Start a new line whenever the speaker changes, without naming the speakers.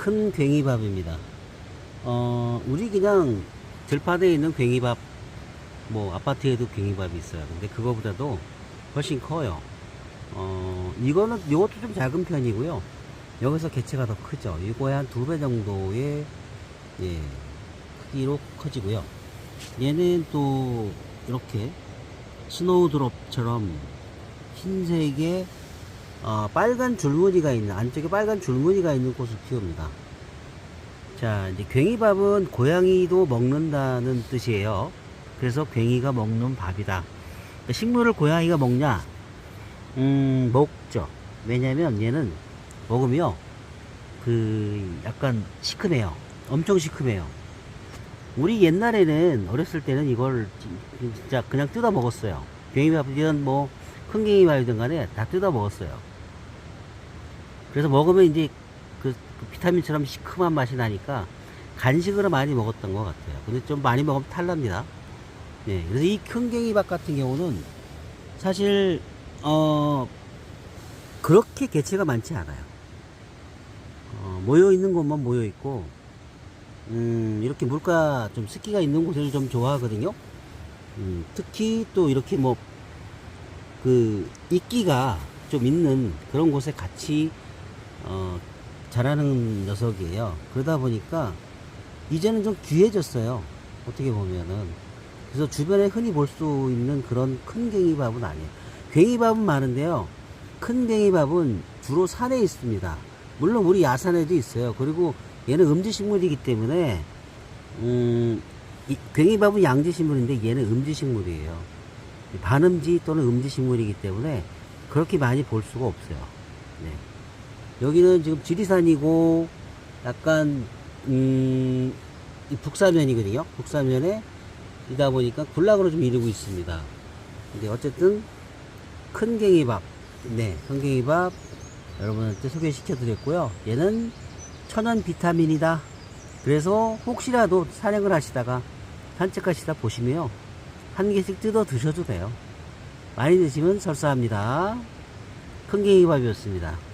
큰 괭이밥입니다. 어, 우리 그냥 들판에 있는 괭이밥, 뭐, 아파트에도 괭이밥이 있어요. 근데 그거보다도 훨씬 커요. 어, 이거는, 이것도 좀 작은 편이고요. 여기서 개체가 더 크죠. 이거의 한 두 배 정도의, 예, 크기로 커지고요. 얘는 또, 이렇게, 스노우드롭처럼 흰색의 어, 빨간 줄무늬가 있는 안쪽에 빨간 줄무늬가 있는 꽃을 키웁니다. 자, 이제 괭이밥은 고양이도 먹는다는 뜻이에요. 그래서 괭이가 먹는 밥이다. 그러니까 식물을 고양이가 먹냐? 음, 먹죠. 왜냐면 얘는 먹으면 그 약간 시큼해요. 엄청 시큼해요. 우리 옛날에는 어렸을 때는 이걸 진- 진짜 그냥 뜯어 먹었어요. 괭이밥이든 뭐 큰 괭이밥이든 간에 다 뜯어 먹었어요. 그래서 먹으면 이제 그, 그 비타민처럼 시큼한 맛이 나니까 간식으로 많이 먹었던 것 같아요. 근데 좀 많이 먹으면 탈납니다. 네, 그래서 이큰 괭이밥 같은 경우는 사실 어 그렇게 개체가 많지 않아요. 어, 모여 있는 곳만 모여 있고 음, 이렇게 물가 좀 습기가 있는 곳을 좀 좋아하거든요. 음, 특히 또 이렇게 뭐, 그, 이끼가 좀 있는 그런 곳에 같이, 어, 자라는 녀석이에요. 그러다 보니까, 이제는 좀 귀해졌어요. 어떻게 보면은. 그래서 주변에 흔히 볼 수 있는 그런 큰 괭이밥은 아니에요. 괭이밥은 많은데요. 큰 괭이밥은 주로 산에 있습니다. 물론 우리 야산에도 있어요. 그리고 얘는 음지식물이기 때문에 음, 이 괭이밥은 양지식물인데 얘는 음지식물이에요. 반음지 또는 음지식물이기 때문에 그렇게 많이 볼 수가 없어요. 네. 여기는 지금 지리산이고 약간 음, 이 북사면이거든요. 북사면에 이다 보니까 군락으로 좀 이루고 있습니다. 근데 어쨌든 큰 괭이밥, 네, 큰 괭이밥 여러분한테 소개시켜 드렸고요. 얘는 천연 비타민이다. 그래서 혹시라도 산행을 하시다가 산책하시다 보시면요. 한 개씩 뜯어 드셔도 돼요. 많이 드시면 설사합니다. 큰 괭이밥이었습니다.